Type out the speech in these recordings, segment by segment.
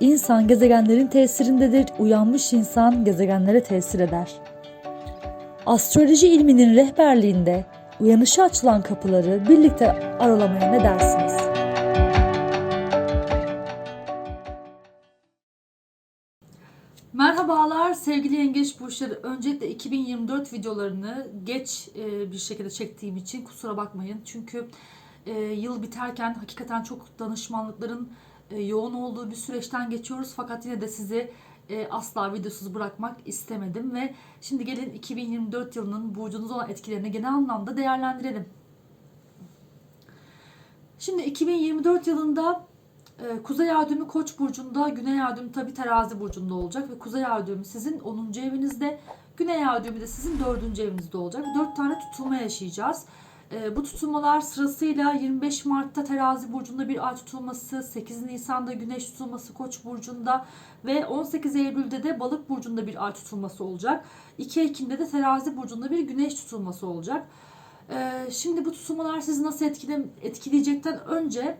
insan gezegenlerin tesirindedir, uyanmış insan gezegenlere tesir eder. Astroloji ilminin rehberliğinde uyanışa açılan kapıları birlikte aralamaya ne dersiniz? Merhabalar sevgili yengeç burçları. Öncelikle 2024 videolarını geç e, bir şekilde çektiğim için kusura bakmayın. Çünkü e, yıl biterken hakikaten çok danışmanlıkların e, yoğun olduğu bir süreçten geçiyoruz. Fakat yine de sizi e, asla videosuz bırakmak istemedim ve şimdi gelin 2024 yılının burcunuz olan etkilerini genel anlamda değerlendirelim. Şimdi 2024 yılında e, Kuzey Ay Koç burcunda, Güney Ay düğümü tabi Terazi burcunda olacak ve Kuzey Ay sizin 10. evinizde, Güney Ay düğümü de sizin 4. evinizde olacak. 4 tane tutulma yaşayacağız. E, bu tutulmalar sırasıyla 25 Mart'ta Terazi burcunda bir ay tutulması, 8 Nisan'da Güneş tutulması Koç burcunda ve 18 Eylül'de de Balık burcunda bir ay tutulması olacak. 2 Ekim'de de Terazi burcunda bir Güneş tutulması olacak. E, şimdi bu tutulmalar sizi nasıl etkile, etkileyecekten önce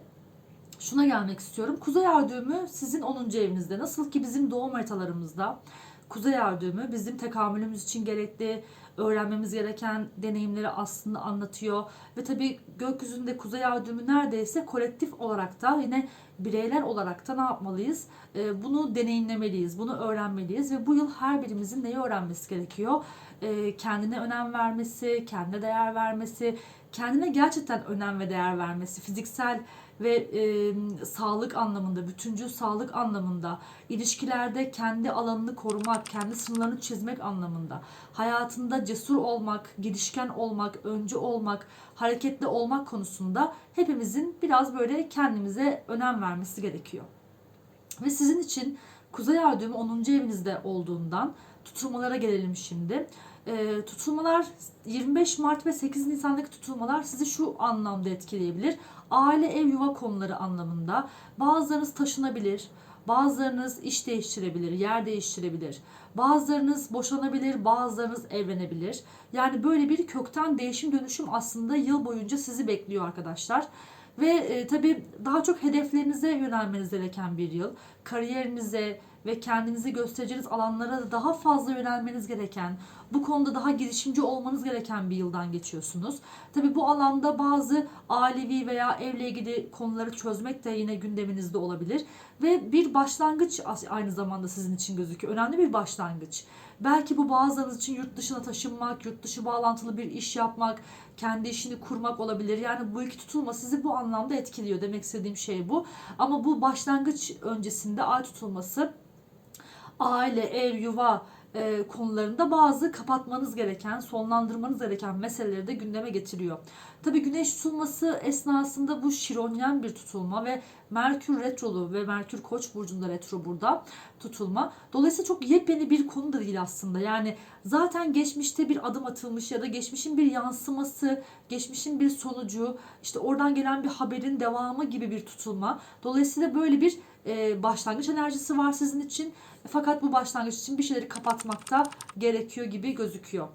şuna gelmek istiyorum. Kuzey Ay düğümü sizin 10. evinizde. Nasıl ki bizim doğum haritalarımızda Kuzey düğümü bizim tekamülümüz için gerekli, öğrenmemiz gereken deneyimleri aslında anlatıyor. Ve tabii gökyüzünde Kuzey düğümü neredeyse kolektif olarak da yine bireyler olarak da ne yapmalıyız? Ee, bunu deneyimlemeliyiz, bunu öğrenmeliyiz ve bu yıl her birimizin neyi öğrenmesi gerekiyor? Ee, kendine önem vermesi, kendine değer vermesi, kendine gerçekten önem ve değer vermesi, fiziksel ve e, sağlık anlamında, bütüncül sağlık anlamında, ilişkilerde kendi alanını korumak, kendi sınırlarını çizmek anlamında, hayatında cesur olmak, girişken olmak, öncü olmak, hareketli olmak konusunda hepimizin biraz böyle kendimize önem vermesi gerekiyor. Ve sizin için Kuzey Ay düğümü 10. evinizde olduğundan tutulmalara gelelim şimdi. E, tutulmalar 25 Mart ve 8 Nisan'daki tutulmalar sizi şu anlamda etkileyebilir. Aile, ev, yuva konuları anlamında. Bazılarınız taşınabilir, bazılarınız iş değiştirebilir, yer değiştirebilir. Bazılarınız boşanabilir, bazılarınız evlenebilir. Yani böyle bir kökten değişim dönüşüm aslında yıl boyunca sizi bekliyor arkadaşlar. Ve e, tabii daha çok hedeflerinize yönelmeniz gereken bir yıl. Kariyerinize ve kendinizi göstereceğiniz alanlara da daha fazla yönelmeniz gereken, bu konuda daha girişimci olmanız gereken bir yıldan geçiyorsunuz. Tabii bu alanda bazı ailevi veya evle ilgili konuları çözmek de yine gündeminizde olabilir. Ve bir başlangıç aynı zamanda sizin için gözüküyor. Önemli bir başlangıç. Belki bu bazılarınız için yurt dışına taşınmak, yurt dışı bağlantılı bir iş yapmak, kendi işini kurmak olabilir. Yani bu iki tutulma sizi bu anlamda etkiliyor. Demek istediğim şey bu. Ama bu başlangıç öncesinde ay tutulması aile, ev, yuva e, konularında bazı kapatmanız gereken, sonlandırmanız gereken meseleleri de gündeme getiriyor. Tabii güneş tutulması esnasında bu şironyen bir tutulma ve Merkür retrolu ve Merkür Koç burcunda retro burada tutulma. Dolayısıyla çok yepyeni bir konu da değil aslında. Yani zaten geçmişte bir adım atılmış ya da geçmişin bir yansıması, geçmişin bir sonucu, işte oradan gelen bir haberin devamı gibi bir tutulma. Dolayısıyla böyle bir e, başlangıç enerjisi var sizin için. Fakat bu başlangıç için bir şeyleri kapatmakta gerekiyor gibi gözüküyor.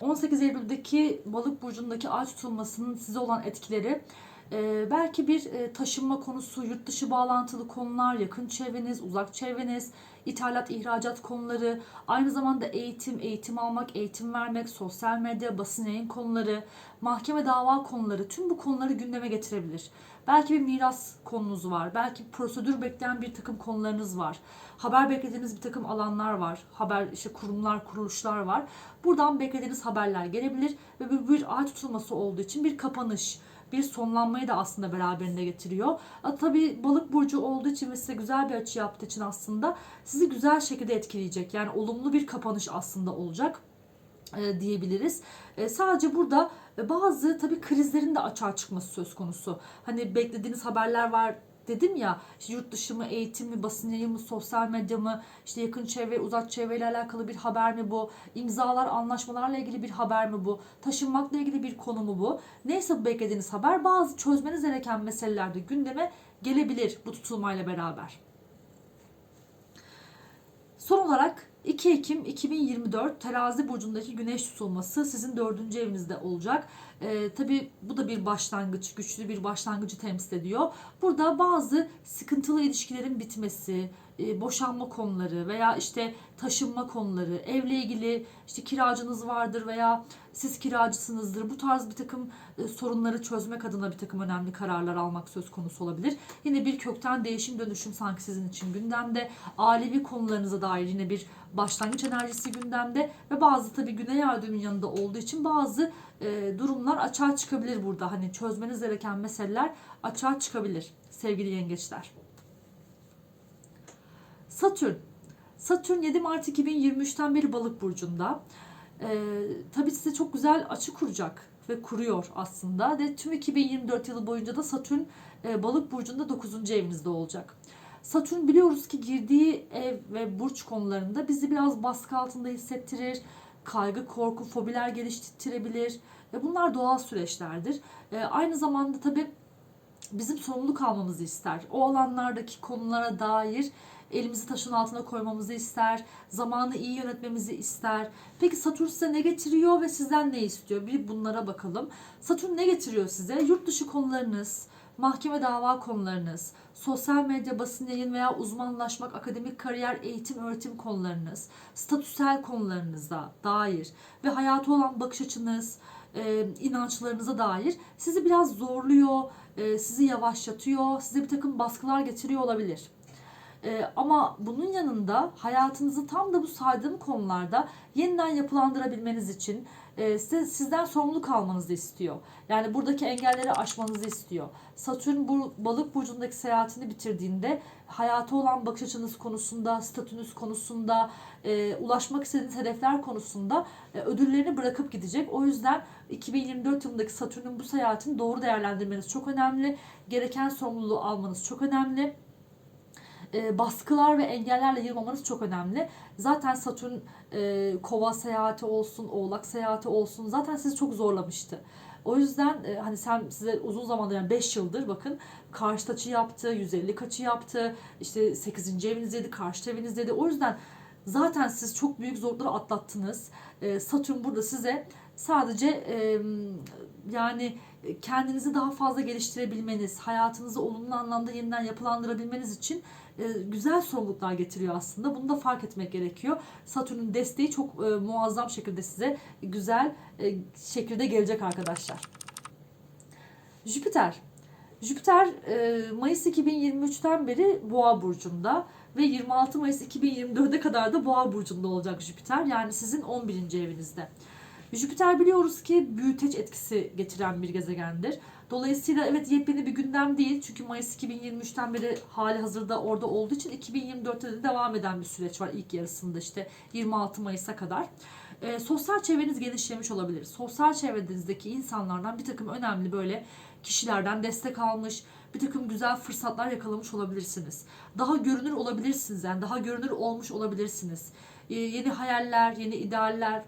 18 Eylül'deki balık burcundaki ay tutulmasının size olan etkileri ee, belki bir e, taşınma konusu, yurt dışı bağlantılı konular, yakın çevreniz, uzak çevreniz, ithalat, ihracat konuları, aynı zamanda eğitim, eğitim almak, eğitim vermek, sosyal medya, basın yayın konuları, mahkeme dava konuları tüm bu konuları gündeme getirebilir. Belki bir miras konunuz var, belki prosedür bekleyen bir takım konularınız var, haber beklediğiniz bir takım alanlar var, haber işte kurumlar, kuruluşlar var. Buradan beklediğiniz haberler gelebilir ve bu bir ay tutulması olduğu için bir kapanış, bir sonlanmayı da aslında beraberinde getiriyor. Tabii balık burcu olduğu için ve size güzel bir açı yaptığı için aslında sizi güzel şekilde etkileyecek. Yani olumlu bir kapanış aslında olacak e, diyebiliriz. E, sadece burada bazı tabii krizlerin de açığa çıkması söz konusu. Hani beklediğiniz haberler var, dedim ya işte yurt dışı mı, eğitim mi, basın yayını mı, sosyal medya mı, işte yakın çevre, uzak çevreyle alakalı bir haber mi bu, imzalar, anlaşmalarla ilgili bir haber mi bu, taşınmakla ilgili bir konu mu bu? Neyse bu beklediğiniz haber bazı çözmeniz gereken meselelerde gündeme gelebilir bu tutulmayla beraber. Son olarak 2 Ekim 2024 terazi burcundaki güneş tutulması sizin dördüncü evinizde olacak. Ee, Tabi bu da bir başlangıç, güçlü bir başlangıcı temsil ediyor. Burada bazı sıkıntılı ilişkilerin bitmesi, e, boşanma konuları veya işte taşınma konuları, evle ilgili işte kiracınız vardır veya siz kiracısınızdır. Bu tarz bir takım e, sorunları çözmek adına bir takım önemli kararlar almak söz konusu olabilir. Yine bir kökten değişim dönüşüm sanki sizin için gündemde. Ailevi konularınıza dair yine bir başlangıç enerjisi gündemde ve bazı tabii güney ay düğümün yanında olduğu için bazı e, durumlar açığa çıkabilir burada. Hani çözmeniz gereken meseleler açığa çıkabilir sevgili yengeçler. Satürn. Satürn 7 Mart 2023'ten beri balık burcunda. Ee, tabii size çok güzel açı kuracak ve kuruyor aslında. Ve tüm 2024 yılı boyunca da Satürn e, balık burcunda 9. evinizde olacak. Satürn biliyoruz ki girdiği ev ve burç konularında bizi biraz baskı altında hissettirir. Kaygı, korku, fobiler geliştirebilir. Ve bunlar doğal süreçlerdir. E, aynı zamanda tabii bizim sorumluluk almamızı ister. O alanlardaki konulara dair elimizi taşın altına koymamızı ister. Zamanı iyi yönetmemizi ister. Peki Satürn size ne getiriyor ve sizden ne istiyor? Bir bunlara bakalım. Satürn ne getiriyor size? Yurt dışı konularınız, mahkeme dava konularınız, sosyal medya, basın yayın veya uzmanlaşmak, akademik kariyer, eğitim, öğretim konularınız, statüsel konularınıza dair ve hayata olan bakış açınız, e, inançlarınıza dair sizi biraz zorluyor, e, sizi yavaşlatıyor, size bir takım baskılar getiriyor olabilir. E, ama bunun yanında hayatınızı tam da bu saydığım konularda yeniden yapılandırabilmeniz için e, size, sizden sorumluluk almanızı istiyor. Yani buradaki engelleri aşmanızı istiyor. Satürn bu balık burcundaki seyahatini bitirdiğinde hayata olan bakış açınız konusunda, statünüz konusunda, e, ulaşmak istediğiniz hedefler konusunda e, ödüllerini bırakıp gidecek. O yüzden 2024 yılındaki Satürn'ün bu seyahatini doğru değerlendirmeniz çok önemli. Gereken sorumluluğu almanız çok önemli e, baskılar ve engellerle yılmamanız çok önemli. Zaten Satürn e, kova seyahati olsun, oğlak seyahati olsun zaten sizi çok zorlamıştı. O yüzden e, hani sen size uzun zamandır yani 5 yıldır bakın karşı açı yaptı, 150 kaçı yaptı, işte 8. evinizdeydi, karşı evinizdeydi. O yüzden zaten siz çok büyük zorlukları atlattınız. E, Satürn burada size sadece e, yani kendinizi daha fazla geliştirebilmeniz, hayatınızı olumlu anlamda yeniden yapılandırabilmeniz için e, güzel sorumluluklar getiriyor aslında. Bunu da fark etmek gerekiyor. Satürn'ün desteği çok e, muazzam şekilde size güzel e, şekilde gelecek arkadaşlar. Jüpiter. Jüpiter Mayıs 2023'ten beri Boğa burcunda ve 26 Mayıs 2024'e kadar da Boğa burcunda olacak Jüpiter. Yani sizin 11. evinizde. Jüpiter biliyoruz ki büyüteç etkisi getiren bir gezegendir. Dolayısıyla evet yepyeni bir gündem değil. Çünkü Mayıs 2023'ten beri hali hazırda orada olduğu için 2024'te de devam eden bir süreç var ilk yarısında işte 26 Mayıs'a kadar. E, sosyal çevreniz genişlemiş olabilir. Sosyal çevrenizdeki insanlardan bir takım önemli böyle kişilerden destek almış, bir takım güzel fırsatlar yakalamış olabilirsiniz. Daha görünür olabilirsiniz yani daha görünür olmuş olabilirsiniz. E, yeni hayaller, yeni idealler,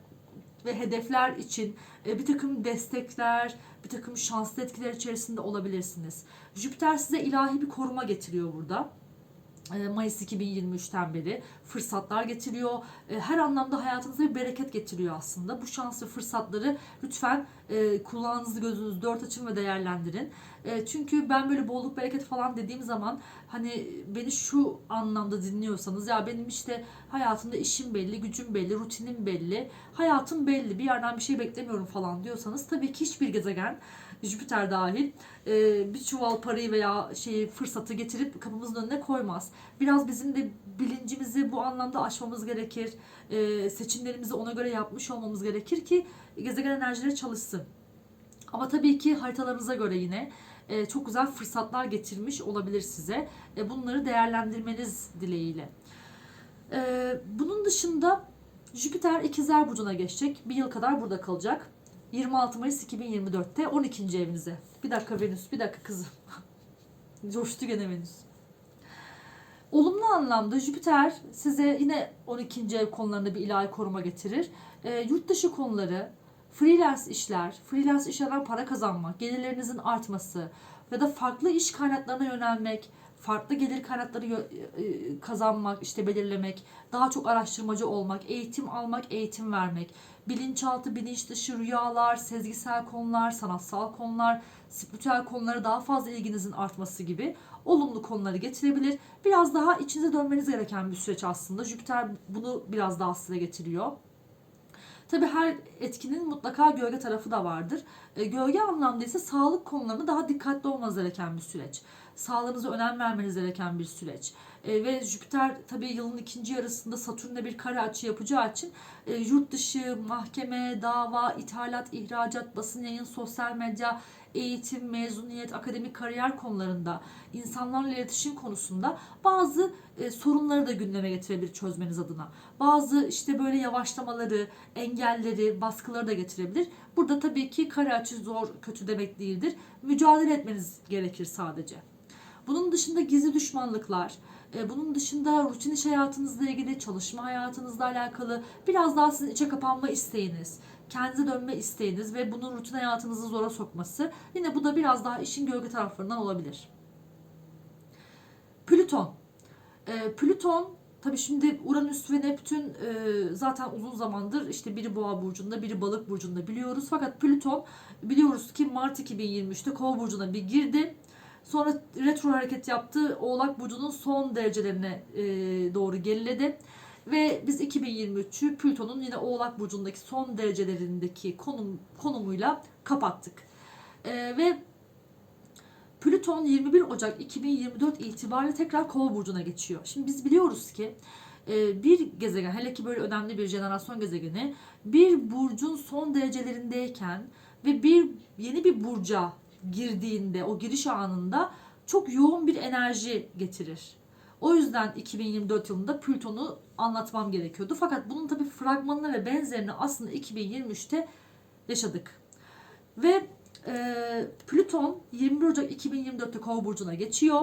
ve hedefler için e, bir takım destekler, bir takım şanslı etkiler içerisinde olabilirsiniz. Jüpiter size ilahi bir koruma getiriyor burada. Mayıs 2023'ten beri fırsatlar getiriyor. Her anlamda hayatınıza bir bereket getiriyor aslında. Bu şans ve fırsatları lütfen kulağınızı gözünüzü dört açın ve değerlendirin. Çünkü ben böyle bolluk bereket falan dediğim zaman hani beni şu anlamda dinliyorsanız ya benim işte hayatımda işim belli, gücüm belli, rutinim belli, hayatım belli, bir yerden bir şey beklemiyorum falan diyorsanız tabii ki hiçbir gezegen Jüpiter dahil bir çuval parayı veya şeyi fırsatı getirip kapımızın önüne koymaz. Biraz bizim de bilincimizi bu anlamda aşmamız gerekir. Seçimlerimizi ona göre yapmış olmamız gerekir ki gezegen enerjileri çalışsın. Ama tabii ki haritalarınıza göre yine e, çok güzel fırsatlar getirmiş olabilir size. E, bunları değerlendirmeniz dileğiyle. E, bunun dışında Jüpiter ikizler burcuna geçecek. Bir yıl kadar burada kalacak. 26 Mayıs 2024'te 12. evinize. Bir dakika Venüs, bir dakika kızım. Coştu gene Venüs. Olumlu anlamda Jüpiter size yine 12. ev konularında bir ilahi koruma getirir. E, yurt dışı konuları, freelance işler, freelance işlerden para kazanmak, gelirlerinizin artması ya da farklı iş kaynaklarına yönelmek, farklı gelir kaynakları yö- e, kazanmak, işte belirlemek, daha çok araştırmacı olmak, eğitim almak, eğitim vermek, bilinçaltı, bilinç dışı rüyalar, sezgisel konular, sanatsal konular, spiritüel konulara daha fazla ilginizin artması gibi olumlu konuları getirebilir. Biraz daha içinize dönmeniz gereken bir süreç aslında. Jüpiter bunu biraz daha size getiriyor. Tabii her etkinin mutlaka gölge tarafı da vardır. E, gölge anlamda ise sağlık konularında daha dikkatli olmanız gereken bir süreç. Sağlığınıza önem vermeniz gereken bir süreç. E, ve Jüpiter tabii yılın ikinci yarısında Satürn'le bir kare açı yapacağı için e, yurt dışı, mahkeme, dava, ithalat, ihracat, basın yayın, sosyal medya, eğitim, mezuniyet, akademik kariyer konularında, insanlarla iletişim konusunda bazı e, sorunları da gündeme getirebilir çözmeniz adına. Bazı işte böyle yavaşlamaları, engelleri, baskıları da getirebilir. Burada tabii ki kare açı zor, kötü demek değildir. Mücadele etmeniz gerekir sadece. Bunun dışında gizli düşmanlıklar, e, bunun dışında rutin iş hayatınızla ilgili, çalışma hayatınızla alakalı biraz daha sizin içe kapanma isteğiniz, kendinize dönme isteğiniz ve bunun rutin hayatınızı zora sokması yine bu da biraz daha işin gölge taraflarından olabilir. Plüton. E, Plüton tabii şimdi Uranüs ve Neptün e, zaten uzun zamandır işte biri Boğa burcunda, biri Balık burcunda biliyoruz. Fakat Plüton biliyoruz ki Mart 2023'te Kova burcuna bir girdi. Sonra retro hareket yaptı. Oğlak burcunun son derecelerine e, doğru geriledi. Ve biz 2023'ü Plüton'un yine Oğlak burcundaki son derecelerindeki konum konumuyla kapattık. E, ve Plüton 21 Ocak 2024 itibariyle tekrar Kova burcuna geçiyor. Şimdi biz biliyoruz ki e, bir gezegen hele ki böyle önemli bir jenerasyon gezegeni bir burcun son derecelerindeyken ve bir yeni bir burca girdiğinde o giriş anında çok yoğun bir enerji getirir. O yüzden 2024 yılında Plüton'u anlatmam gerekiyordu. Fakat bunun tabii fragmanını ve benzerini aslında 2023'te yaşadık. Ve e, Plüton 21 Ocak 2024'te Kova burcuna geçiyor.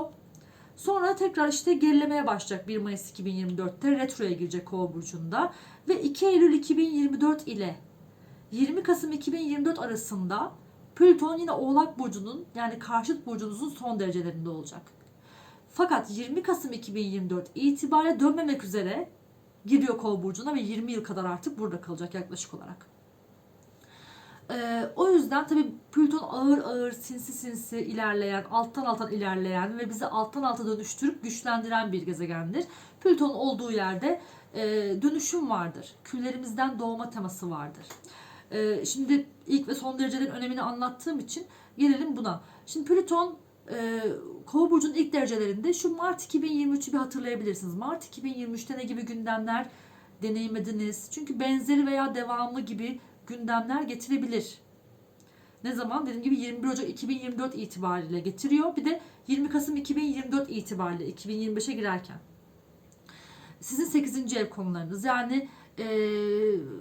Sonra tekrar işte gerilemeye başlayacak 1 Mayıs 2024'te retroya girecek Kova burcunda ve 2 Eylül 2024 ile 20 Kasım 2024 arasında Plüton yine Oğlak burcunun yani karşıt burcunuzun son derecelerinde olacak. Fakat 20 Kasım 2024 itibariyle dönmemek üzere giriyor Kova burcuna ve 20 yıl kadar artık burada kalacak yaklaşık olarak. Ee, o yüzden tabii Plüton ağır ağır sinsi sinsi ilerleyen, alttan alttan ilerleyen ve bizi alttan alta dönüştürüp güçlendiren bir gezegendir. Plüton olduğu yerde e, dönüşüm vardır. Küllerimizden doğma teması vardır. E, şimdi ilk ve son derecelerin önemini anlattığım için gelelim buna. Şimdi Plüton e, Kova burcunun ilk derecelerinde şu Mart 2023'ü bir hatırlayabilirsiniz. Mart 2023'te ne gibi gündemler deneyimlediniz? Çünkü benzeri veya devamı gibi gündemler getirebilir. Ne zaman? Dediğim gibi 21 Ocak 2024 itibariyle getiriyor. Bir de 20 Kasım 2024 itibariyle 2025'e girerken. Sizin 8. ev konularınız yani e,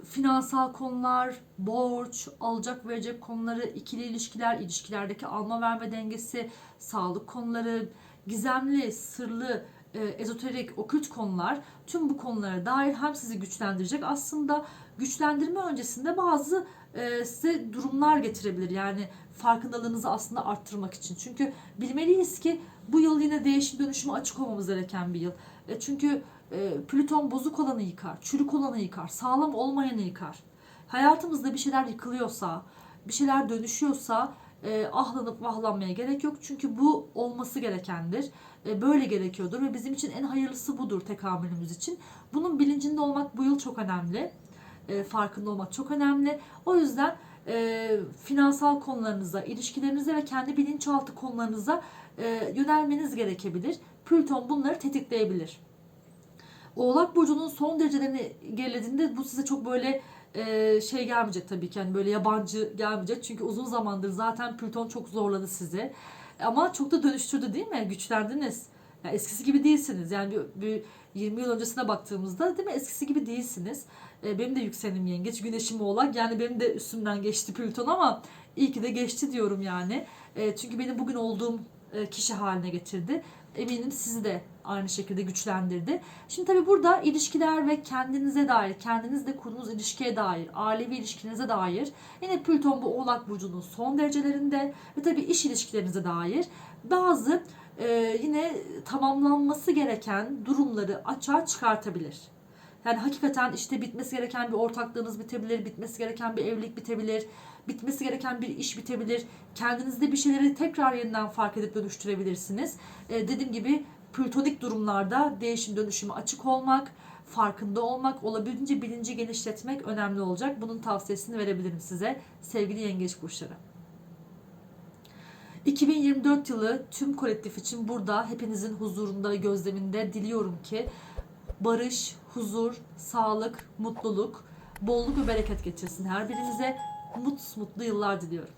finansal konular, borç, alacak verecek konuları, ikili ilişkiler, ilişkilerdeki alma verme dengesi, sağlık konuları, gizemli, sırlı, e, ezoterik, okült konular tüm bu konulara dair hem sizi güçlendirecek aslında güçlendirme öncesinde bazı e, size durumlar getirebilir. Yani farkındalığınızı aslında arttırmak için. Çünkü bilmeliyiz ki bu yıl yine değişim dönüşüme açık olmamız gereken bir yıl. E, çünkü e, Plüton bozuk olanı yıkar, çürük olanı yıkar, sağlam olmayanı yıkar. Hayatımızda bir şeyler yıkılıyorsa, bir şeyler dönüşüyorsa e, ahlanıp vahlanmaya gerek yok. Çünkü bu olması gerekendir. E, böyle gerekiyordur ve bizim için en hayırlısı budur tekamülümüz için. Bunun bilincinde olmak bu yıl çok önemli. E, farkında olmak çok önemli. O yüzden e, finansal konularınıza, ilişkilerinize ve kendi bilinçaltı konularınıza e, yönelmeniz gerekebilir. Plüton bunları tetikleyebilir. Oğlak Burcu'nun son derecelerini gerilediğinde bu size çok böyle e, şey gelmeyecek tabii ki. Yani böyle yabancı gelmeyecek. Çünkü uzun zamandır zaten Plüton çok zorladı sizi. Ama çok da dönüştürdü değil mi? Güçlendiniz. Yani eskisi gibi değilsiniz. Yani bir, bir 20 yıl öncesine baktığımızda değil mi? Eskisi gibi değilsiniz. E, benim de yükselenim yengeç, güneşim oğlak. Yani benim de üstümden geçti Plüton ama iyi ki de geçti diyorum yani. E, çünkü benim bugün olduğum e, kişi haline getirdi. Eminim sizi de aynı şekilde güçlendirdi. Şimdi tabii burada ilişkiler ve kendinize dair, kendinizle kurduğunuz ilişkiye dair, ailevi ilişkinize dair yine Plüton bu Oğlak Burcu'nun son derecelerinde ve tabii iş ilişkilerinize dair bazı e, yine tamamlanması gereken durumları açığa çıkartabilir. Yani hakikaten işte bitmesi gereken bir ortaklığınız bitebilir, bitmesi gereken bir evlilik bitebilir, bitmesi gereken bir iş bitebilir. Kendinizde bir şeyleri tekrar yeniden fark edip dönüştürebilirsiniz. Ee, dediğim gibi plütonik durumlarda değişim dönüşüme açık olmak, farkında olmak, olabildiğince bilinci genişletmek önemli olacak. Bunun tavsiyesini verebilirim size sevgili yengeç burçları. 2024 yılı tüm kolektif için burada hepinizin huzurunda, gözleminde diliyorum ki barış, huzur, sağlık, mutluluk, bolluk ve bereket getirsin her birinize. Mut, mutlu yıllar diliyorum.